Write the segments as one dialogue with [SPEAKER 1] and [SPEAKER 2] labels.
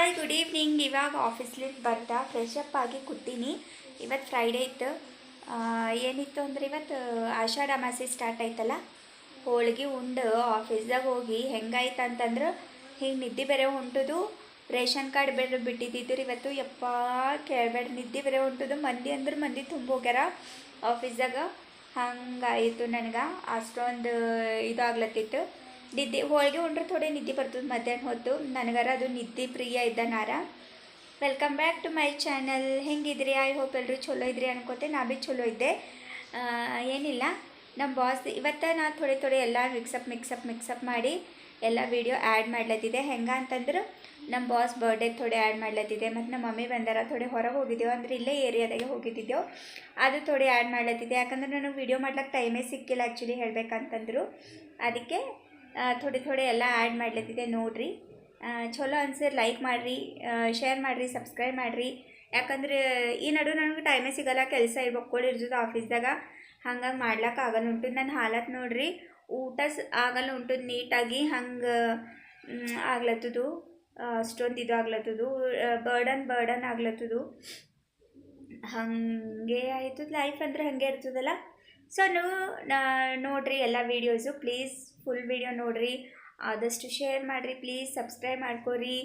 [SPEAKER 1] Hi good evening ಇವಾಗ ಆಫೀಸ್ಲಿಂದ ಬರ್ತಾ fresh up ಆಗಿ ಕೂತೀನಿ. ಇವತ್ತು ಫ್ರೈಡೇ ಇತ್ತು. ಏನಿತ್ತು ಅಂದ್ರೆ ಇವತ್ತು, ಆಷಾಢ ಅಮಾಸೆ ಸ್ಟಾರ್ಟ್ ಆಯ್ತಲ್ಲ? ಹೋಳಿಗೆ ಉಂಡು. ಆಫೀಸ್ದಾಗ ಹೋಗಿ ಹೆಂಗಾಯ್ತು ಅಂತಂದ್ರೆ, ಹಿಂಗೆ ನಿದ್ದೆ ಬೇರೆ ಹೊಂಟುದು. ರೇಷನ್ ಕಾರ್ಡ್ ಬೇರೆ ಬಿಟ್ಟಿದ್ದಿದ್ರು ಇವತ್ತು. ಯಪ್ಪ, ಕೇಳಬೇಡ. ನಿದ್ದೆ ಬೇರೆ ಹೊಂಟುದು. ಮಂದಿ ಅಂದ್ರೆ ಮಂದಿ ತುಂಬ ಹೋಗ್ಯಾರ ಆಫೀಸ್ದಾಗ ಹಂಗಾಯಿತು ನನಗೆ. ಅಷ್ಟೊಂದು ಇದಾಗ್ಲತ್ತಿತ್ತು ನಿದ್ದೆ, ಹೋಳಿಗೆ ಉಂಡ್ರೆ ಥೋಡೆ ನಿದ್ದೆ ಬರ್ತದೆ ಮಧ್ಯಾಹ್ನ ಹೊತ್ತು. ನನಗರ ಅದು ನಿದ್ದೆ ಪ್ರಿಯ ಇದ್ದನಾರ welcome back to my channel ಹೆಂಗಿದ್ರಿ? I hope ಎಲ್ಲರೂ ಚಲೋ ಇದ್ರಿ ಅನ್ಕೋತೆ. ನಾ ಭೀ ಚಲೋ ಇದ್ದೆ. ಏನಿಲ್ಲ. ನಮ್ಮ ಬಾಸ್ ಇವತ್ತು ನಾ ಥೋಡೆ ಥೋಡೆ ಎಲ್ಲ ಮಿಕ್ಸಪ್ ಮಿಕ್ಸಪ್ ಮಿಕ್ಸಪ್ ಮಾಡಿ ಎಲ್ಲ ವೀಡಿಯೋ ಆ್ಯಡ್ ಮಾಡ್ಲತ್ತಿದ್ದೆ. ಹೆಂಗೆ ಅಂತಂದ್ರೆ ನಮ್ಮ ಬಾಸ್ ಬರ್ಡೇ ಥೋಡೆ ಆ್ಯಡ್ ಮಾಡ್ಲತ್ತಿದೆ ಮತ್ತು ನಮ್ಮ ಮಮ್ಮಿ ಬಂದಾರ, ಥೋಡೆ ಹೊರಗೆ ಹೋಗಿದ್ದೆವು. ಅಂದ್ರೆ ಇಲ್ಲೇ ಏರಿಯಾದಾಗೆ ಹೋಗಿದ್ದಿದ್ದೆವು. ಅದು ಥೋಡೆ ಆ್ಯಡ್ ಮಾಡ್ಲತ್ತಿದೆ ಯಾಕಂದ್ರೆ ನನಗೆ ವೀಡಿಯೋ ಮಾಡ್ಲಿಕ್ಕೆ ಟೈಮೇ ಸಿಕ್ಕಿಲ್ಲ ಆ್ಯಕ್ಚುಲಿ ಹೇಳ್ಬೇಕಂತಂದ್ರು. ಅದಕ್ಕೆ ಥೋಡೆ ಥೋಡೆ ಎಲ್ಲ ಆ್ಯಡ್ ಮಾಡ್ಲತ್ತಿದೆ ನೋಡಿರಿ. ಚಲೋ ಅನ್ಸಿರ್ ಲೈಕ್ ಮಾಡಿರಿ ಶೇರ್ ಮಾಡಿರಿ ಸಬ್ಸ್ಕ್ರೈಬ್ ಮಾಡಿರಿ. ಯಾಕಂದ್ರೆ ಈ ನಡು ನನಗೆ ಟೈಮೇ ಸಿಗಲ್ಲ, ಕೆಲಸ ಇರ್ಬೇಕು ಇರ್ತದೆ ಆಫೀಸ್ದಾಗ ಹಂಗಾಗಿ ಮಾಡ್ಲಿಕ್ಕೆ ಆಗಲ್ಲ ಉಂಟು. ನನ್ನ ಹಾಲತ್ ನೋಡ್ರಿ, ಊಟ ಆಗಲ್ಲ ಉಂಟು ನೀಟಾಗಿ, ಹಂಗೆ ಆಗ್ಲತ್ತದು. ಅಷ್ಟೊಂದು ಇದು ಆಗ್ಲತ್ತದು. Burden burden ಆಗ್ಲತ್ತದು. ಹಾಗೆ ಆಯ್ತದ ಲೈಫ್ ಅಂದ್ರೆ ಹಾಗೆ ಇರ್ತದಲ್ಲ. ಸೊ ನೀವು ನೋಡಿರಿ ಎಲ್ಲ ವೀಡಿಯೋಸು ಪ್ಲೀಸ್ ಫುಲ್ ವೀಡಿಯೋ ನೋಡಿರಿ. ಆದಷ್ಟು ಶೇರ್ ಮಾಡಿರಿ ಪ್ಲೀಸ್ ಸಬ್ಸ್ಕ್ರೈಬ್ ಮಾಡ್ಕೊರಿ.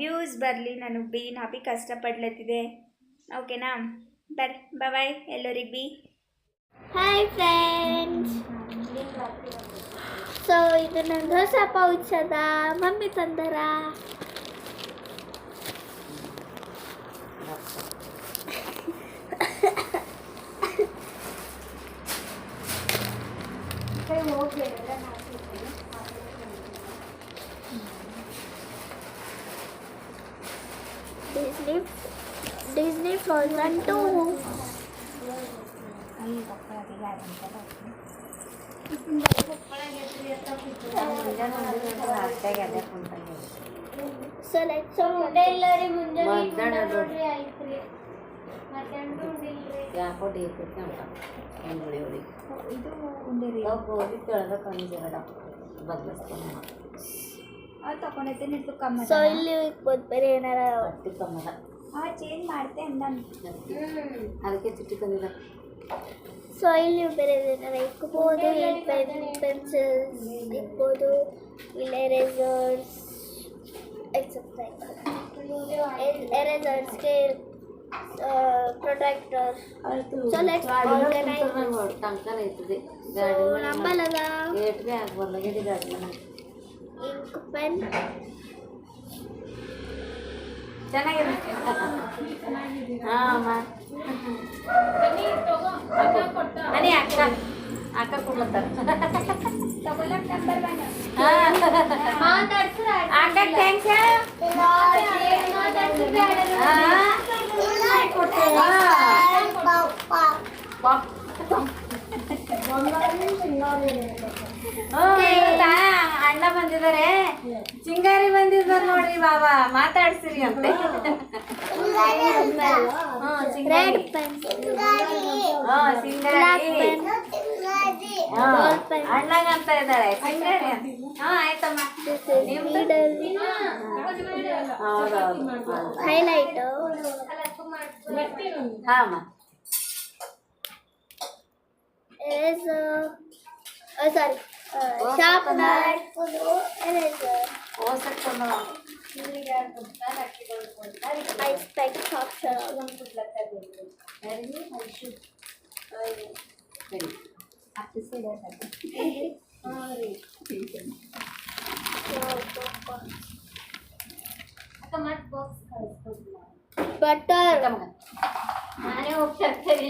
[SPEAKER 1] ವ್ಯೂಸ್ ಬರಲಿ ನನಗೆ ಬಿ, ನಾ ಬಿ ಕಷ್ಟಪಡ್ಲತ್ತಿದೆ ಓಕೆನಾ ಬರ್ರಿ ಬಾಯ್ ಎಲ್ಲರಿಗೆ ಬಿ.
[SPEAKER 2] ಹಾಯ್ ಫ್ರೆಂಡ್ಸ್ ಸೊ ಇದು ನನ್ನ ಹೊಸ ಪೌಚ್ ಅದ, mummy ತಂದರ Disney Disney Frozen two so like so ಎಲ್ಲರಿ ಮುಂಜಾನೆ
[SPEAKER 3] ಮಧ್ಯಾಹ್ನ ಅದು.
[SPEAKER 2] ನೋಡ್ರಿ ಆಯ್ತ್ರಿ So let's
[SPEAKER 3] ಯಾಕೋ ಡೇಟ್ ಅಂತ ಹೊಡಿ
[SPEAKER 1] ಇದು
[SPEAKER 3] ಬದಲಿಸ್ಕೊಂಡು
[SPEAKER 1] ಅದು ತಗೊಂಡೈತೆ ಕಮ್ಮಿ
[SPEAKER 2] ಸೊ ಇಲ್ಲಿ ಬೇರೆ ಏನಾರ
[SPEAKER 3] ಕಮ್ಮದ
[SPEAKER 1] ಚೇಂಜ್ ಮಾಡ್ತೆ ಅಂದ
[SPEAKER 3] ಅದಕ್ಕೆ ಚುಟ್ಟಿ ತಂದಿದ
[SPEAKER 2] ಸೊ ಇಲ್ಲಿ ಬೇರೆ ಏನಾರ ಇಕ್ಬೋದು ಇಲ್ಲಿ ಪೆನ್ ಪೆನ್ಸಿಲ್ಸ್ ಇಕ್ಬೋದು ಇಲ್ಲಿ ಎರೇಸರ್ಸ್ ಎಕ್ಸೆಟ್ರಾ ಎರೇಸರ್ಸ್ಗೆ ಪ್ರೊಟೆಕ್ಟರ್ ಸೊ ಲೆಟ್ಸ್ ಆರ್ಗನೈಸ್
[SPEAKER 3] ಟಂಕನ ಐತದೆ
[SPEAKER 2] ಸೊ ನಂಬಲ್ಲದ
[SPEAKER 3] ಗೇಟ್ಗೆ ಆಗ್ಬರ್ಲಾಗಿದೆ ಗಾಡಿ
[SPEAKER 2] ಇಂಕ್ ಪೆನ್
[SPEAKER 3] ಚೆನ್ನಾಗಿದೆ ಹಾಂ ಮನೆ ಅಕ್ಕ ಅಕ್ಕ ಕೊಡ್ಲತ್ತಾರ
[SPEAKER 1] ತಗೊಳಕ್ ನಂಬರ್ ಒನ್
[SPEAKER 3] ಅಕ್ಕ ಥ್ಯಾಂಕ್ಸ್ ಅಣ್ಣ ಬಂದಿದ್ದಾರೆ ಚಿಂಗಾರಿ ಬಂದಿದ್ದಾರೆ ನೋಡ್ರಿ ಬಾಬಾ ಮಾತಾಡ್ಸಿರಿ ಅಂತೆ. ಚಿಂಗಾರಿ.
[SPEAKER 2] ರೆಡ್ ಪೆನ್
[SPEAKER 3] ಹಾ, ಸಿಂಗಾರಿ.
[SPEAKER 2] ಪೆನ್
[SPEAKER 3] ಹಾ,
[SPEAKER 2] Ball pen.
[SPEAKER 3] ಅಣ್ಣಂಗಂತ ಇದ್ದಾಳೆ ಸಿಂಗಾರಿ ಅಂತ. ಹಾ ಆಯ್ತಮ್ಮ
[SPEAKER 2] ನೀಡಲ್
[SPEAKER 3] ಹೌದೌದು
[SPEAKER 2] ಹೈಲೈಟ್
[SPEAKER 3] ಹಾ ಅಮ್ಮ
[SPEAKER 2] eraser oh sorry uh, sharpener eraser
[SPEAKER 3] ಓಸಕ್ಕೆ
[SPEAKER 2] I spec option butter
[SPEAKER 3] ನಾನೇ ಹೋಗ್ತಾ ಇರ್ತೇನೆ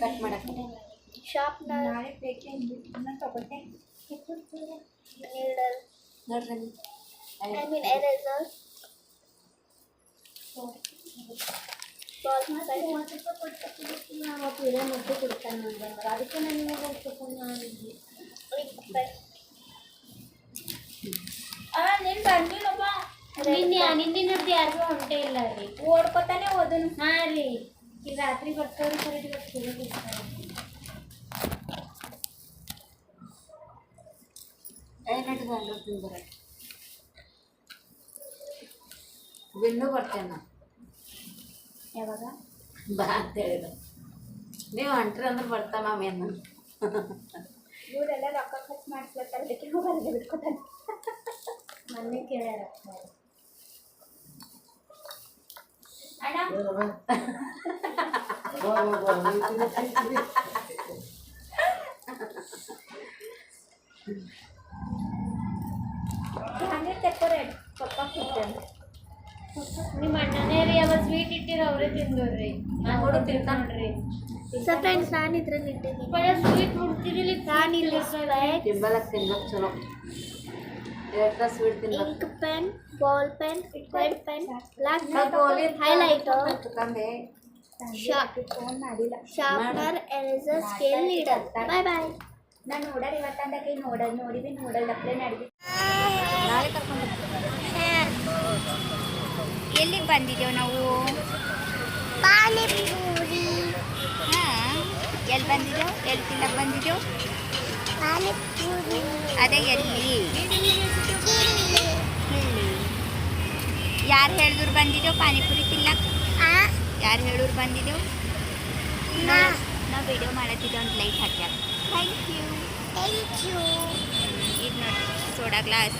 [SPEAKER 3] ಕಟ್ ಮಾಡಕ್ಕೆ
[SPEAKER 2] sharpener.
[SPEAKER 1] ನಾಳೆ ಬೇಕೆ ಇನ್ನೂ ತಗೋತೆ
[SPEAKER 2] needle.
[SPEAKER 3] ನೋಡ್ರಿ
[SPEAKER 2] I mean eraser. ಅದಕ್ಕೆ ನನಗೆ ಮಾಡಿದ್ವಿ
[SPEAKER 1] ನೀನು ಬಂದಿಲ್ಲಪ್ಪ
[SPEAKER 2] ನಿನ್ನೆ ನಿನ್ನಿನದ್ದು ಯಾರಿಗೂ ಹೊಂಟೆ ಇಲ್ಲ ರೀ
[SPEAKER 1] ಓಡ್ಕೊತಾನೆ ಹೋದನು.
[SPEAKER 2] ಹಾ ರೀ ಈಗ ರಾತ್ರಿ ಬರ್ತಾವ್ರಿ ಕರೆಕ್ಟ್ ಬರ್ತೀವಿ
[SPEAKER 3] ಏನಿಟ್ಟು ಗಂಡು ಬರ ಬಿಂದು ಬರ್ತೇನೆ?
[SPEAKER 1] ಯಾವಾಗ?
[SPEAKER 3] ಬಾ ಅಂತ ಹೇಳಿದ ನೀವು ಅಂಟ್ರಿ ಅಂದ್ರೆ ಬರ್ತಾ ಮಾಮೇನು ಅಂದ
[SPEAKER 1] ಇವರೆಲ್ಲ ರೊಕ್ಕ ಖರ್ಚು ಹೊರಗೆ ಬಿಟ್ಕೊತಾನೆ
[SPEAKER 2] ಮೊನ್ನೆ ಕೇಳ್ಯಾರ
[SPEAKER 1] ಅಣ್ಣ ಹಂಗೆ ತೆಕ್ಕೋರೆ ಪಪ್ಪ ಕೂತ್ಕೊಂಡು
[SPEAKER 2] ನಿಮ್ಮ ಅಣ್ಣನೇ ರೀ ಅವ ಸ್ವೀಟ್ ಇಟ್ಟಿರ ಅವರೇ ತಿಂದವ್ರಿ.
[SPEAKER 3] ನಾ ಹುಡುಗ ತಿಂತಾನ್ರಿ
[SPEAKER 2] ನೋಡ್ರಿ
[SPEAKER 4] ಸೊ ಫ್ರೆಂಡ್ಸ್ ನಾನು ಇದ್ರಲ್ಲಿ ಇಟ್ಟಿದ್ದೀನಿ
[SPEAKER 2] ಸ್ವೀಟ್ ಹುಡ್ತಿರ್ಲಿ
[SPEAKER 4] ನಾನಿಲ್ಲಿ
[SPEAKER 3] ತಿಂಬಲಕ್ ತಿನ್ಲಕ್ ಚಲೋ ಎಷ್ಟ sweet ತಿನ್ಲಕ್
[SPEAKER 4] ink pen ball pen red
[SPEAKER 3] pen ಒಲಿ
[SPEAKER 1] highlighter
[SPEAKER 4] sharpener eraser scale leader bye bye
[SPEAKER 1] ನಾನು ನೋಡೋರು ಇವತ್ತಂದಕ್ಕೆ ನೋಡ ನೋಡಿದ್ವಿ ನೋಡಲ್ಲ ಅಪ್ಲೇ ಮಾಡಿದ್ವಿ.
[SPEAKER 3] ನಾಳೆ ಕರ್ಕೊಂಡು
[SPEAKER 1] ಎಲ್ಲಿಗೆ ಬಂದಿದ್ದೇವೆ ನಾವು?
[SPEAKER 4] ಪಾನಿಪೂರಿ.
[SPEAKER 1] ಹಾಂ ಎಲ್ಲಿ ಬಂದಿದ್ದೆವು? ಎಲ್ಲಿ ತಿನ್ನಕ್ಕೆ ಬಂದಿದ್ದೇವೆ?
[SPEAKER 4] ಪಾನಿಪೂರಿ.
[SPEAKER 1] ಅದೇ ಎಲ್ಲಿ? ಯಾರು ಹೇಳಿದ್ರು ಬಂದಿದ್ದೆವು ಪಾನಿಪುರಿ ತಿನ್ನಕ್ಕೆ ಯಾರು ಹೇಳಿದ್ರು ಬಂದಿದ್ದೆವು ನಾವು ವಿಡಿಯೋ ಮಾಡತ್ತಿದ್ದೆ ಒಂದು ಲೈಟ್ ಹಾಕ್ಯಾರ. ಥ್ಯಾಂಕ್ ಯು
[SPEAKER 4] ಥ್ಯಾಂಕ್ ಯು
[SPEAKER 1] ಇದು ನೋಡಿ. Soda glass.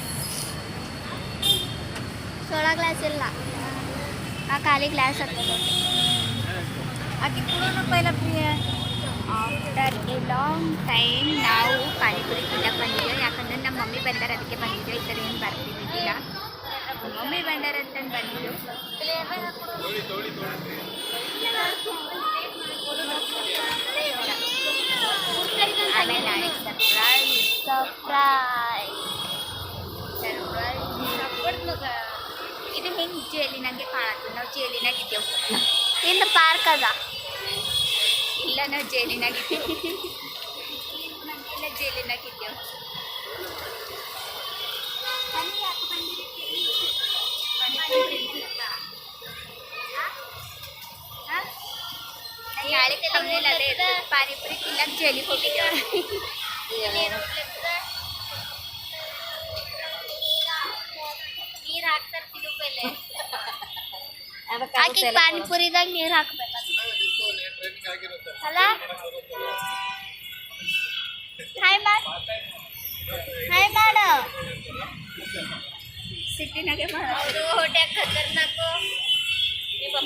[SPEAKER 4] ಸೋಡಾ ಗ್ಲಾಸ್ ಇಲ್ಲ. ಆ ಖಾಲಿ ಗ್ಲಾಸ್ ಹಾಕೋದು
[SPEAKER 1] ಆಕೆ ಕೂಡ ಪೈಲ ಪ್ರಿಯ. ಆಫ್ಟರ್ ಎ ಲಾಂಗ್ ಟೈಮ್ ನಾವು ಪಾನಿಪುರಿ ತಿನ್ನಕ್ಕೆ ಬಂದಿದ್ದೇವೆ ಯಾಕಂದ್ರೆ ನಮ್ಮ ಮಮ್ಮಿ ಬಂದಾರ ಅದಕ್ಕೆ ಬಂದಿದ್ದೇವೆ ಈ ಥರ ಏನು ಬರ್ತಿದ್ದಿಲ್ಲ. ಮಮ್ಮಿ ಬಂದಾರ ಅಂತಂದು ಬಂದಿದ್ದು ಆಮೇಲೆ ನಾಳೆ ಸರ್ಪ್ರೈಸ್
[SPEAKER 4] ಸರ್ಪ್ರೈಸ್
[SPEAKER 1] ಸರ್ಪ್ರೈಸ್ ಇದು ಹೆಂಗೆ ಜೇಲಿನಾಗೆ ಕಾಣತ್ತು ನಾವು ಜೇಲಿನಾಗ ಇದ್ದೇವು.
[SPEAKER 4] ಇಂದ ಪಾರ್ಕ್ ಅದ.
[SPEAKER 1] ಇಲ್ಲ ನಾವು ಜೇಲಿನಾಗ ಇದ್ದೇವೆ. ಇಲ್ಲ ಜೇಲಿನಾಗ ಇದ್ದೇವೆ. ನಾಳೆ ಕಮ್ಮನಿಲ್ಲ ಅದೇ ಇದು. ಪಾನಿಪುರಿ ತಿನ್ನಕ್ಕೆ ಜೈಲಿಗೆ ಹೋಗಿದ್ದೇವೆ
[SPEAKER 2] ನೀರ್ ಹಾಕ್ತಾರ ತಿರುಪಲೆ
[SPEAKER 4] ಆಕಿಗೆ ಪಾನಿಪುರಿದಾಗ ನೀರು ಹಾಕ್ಬೇಕು ಅಲ್ಲ ಹಾಯ್ ಮಾಡ್ ಹಾಯ್ ಮಾಡು
[SPEAKER 1] ಸಿಟ್ಟಿನಾಗೆ
[SPEAKER 2] ಹೌದು ಹೊಟ್ಟೆ ಖತರ್ನಾಕು ನಿಮ್ಮ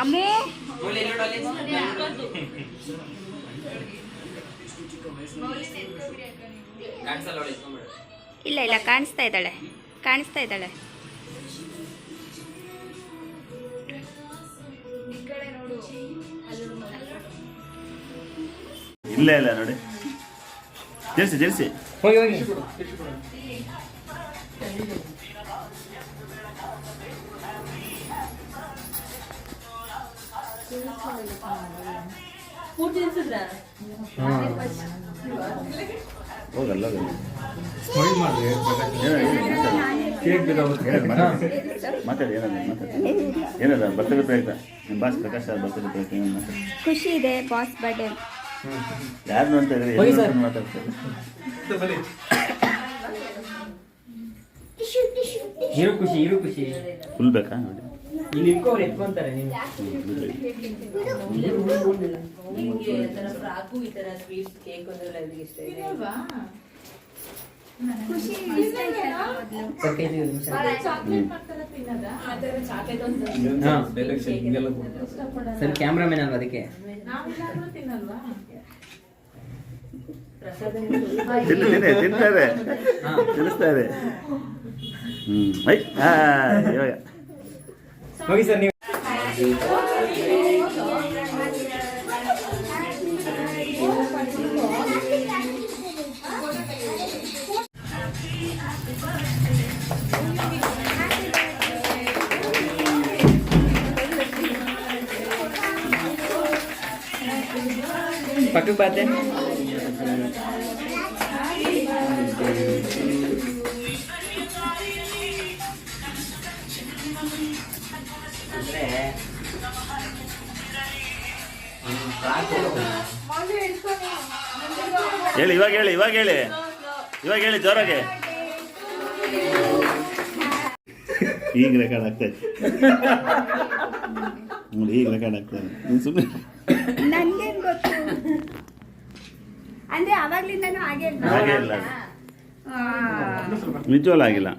[SPEAKER 1] ಅಮ್ಮು. ಇಲ್ಲ ಇಲ್ಲ ಕಾಣಿಸ್ತಾ ಇದ್ದಾಳೆ. ಕಾಣಿಸ್ತಾ ಇದ್ದಾಳೆ.
[SPEAKER 5] ಇಲ್ಲ ಇಲ್ಲ ನೋಡಿ. Jersey jersey.
[SPEAKER 6] ಹೋಗಿ ಹೋಗಿ.
[SPEAKER 5] ಹೋಗಲ್ಲ
[SPEAKER 6] ಕೇಕ್
[SPEAKER 5] ಮಾತಾಡಿ ಮಾತಾಡಿ ನಿಮ್ಮ ಬಾಸ್ ಪ್ರಕಾಶ್ ಸರ್.
[SPEAKER 1] ಖುಷಿ ಇದೆ ಬಾಸ್ ಬರ್ಡೇ
[SPEAKER 5] ಯಾರು ಅಂತ. ಮಾತಾಡ್ತಾರೆ
[SPEAKER 6] ಇರು ಖುಷಿ ಇರು ಖುಷಿ.
[SPEAKER 5] ಫುಲ್ ಬೇಕಾ? ನೋಡಿ
[SPEAKER 7] ಇಲ್ಲಿ ಇಟ್ಕೋರು ಎತ್ಕೊಂತಾರೆ ನೀನು
[SPEAKER 3] ನಿಮ್ಗೆ ಈ ತರ ಫ್ರಾಕು ಈ ತರ ಸ್ವೀಟ್ಸ್ ಕೇಕ್ ಅಂದ್ರೆ ಎಲ್ಲರಿಗೂ ಇಷ್ಟ
[SPEAKER 7] ಇದೆ. ನಿಮಿಷ
[SPEAKER 6] ಹಾ ಡೈರೆಕ್ಷನ್ ಹಿಂಗೆಲ್ಲ ಕೊಡ್ತಾರೆ.
[SPEAKER 7] ಸರ್ ಕ್ಯಾಮ್ರಾಮನ್ ಅಲ್ವಾ ಅದಕ್ಕೆ?
[SPEAKER 5] ತಿನ್ನು ತಿನ್ನಿ ತಿಂತಾರೆ
[SPEAKER 7] ಹಾ.
[SPEAKER 5] ತಿನ್ನಿಸ್ತಾರೆ ಹ್ಞೂ ಐ ಹಾಂ ಇವಾಗ
[SPEAKER 7] ಹೋಗಿ ಸರ್ ನೀವು ಪಕ್ಕಕ್ಕೆ ಬಾತೆ ಅಂದ್ರೆ
[SPEAKER 5] ಹೇಳಿ ಇವಾಗ ಹೇಳಿ ಇವಾಗ ಹೇಳಿ. ಇವಾಗ ಹೇಳಿ ಜೋರಾಗೆ. ಈಗ ರೆಕಾರ್ಡ್ ಆಗ್ತೈತೆ ನೋಡಿ ಈಗ ರೆಕಾರ್ಡ್ ಆಗ್ತದೆ ನೀನು ಸುಮ್ಮನೆ
[SPEAKER 1] ನನ್ಗೇನ್ ಗೊತ್ತು? ಅಂದ್ರೆ ಅವಾಗ್ಲಿಂದನೂ ಹಾಗೆ ಇಲ್ವಾ?
[SPEAKER 5] ಹಾಗೆ ಇಲ್ಲ.
[SPEAKER 1] ಆ,
[SPEAKER 5] ನಿಜವಲ್ಲ ಆಗಿಲ್ಲ.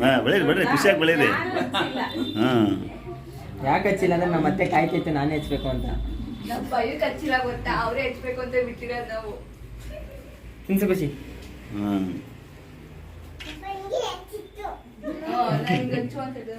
[SPEAKER 5] ಹಾಂ ಬೆಳೀರಿ ಬೆಳೀರಿ ಖುಷಿಯಾಗಿ ಬೆಳೀರಿ. ಹಾಂ
[SPEAKER 7] ಯಾಕೆ ಹಚ್ಚಿಲ್ಲ ಅಂದ್ರೆ ನಮ್ಮ ಮತ್ತೆ ಕಾಯ್ತೈತೆ ನಾನೇ ಹಚ್ಬೇಕು ಅಂತ.
[SPEAKER 1] ನಮ್ ಭಯಕ್ಕೆ ಹಚ್ಚಿಲ್ಲ ಗೊತ್ತಾ? ಅವರೇ ಹಚ್ಬೇಕು ಅಂತ ಬಿಟ್ಟಿರೋದು ನಾವು.
[SPEAKER 7] ತಿನ್ಸು ಖುಷಿ.
[SPEAKER 5] ಹಾಂ
[SPEAKER 1] ಹ್ಮ್, ನಾ ಹಿಂಗ್ ಹಚ್ಚು ಅಂತ ಹೇಳಿದೆ.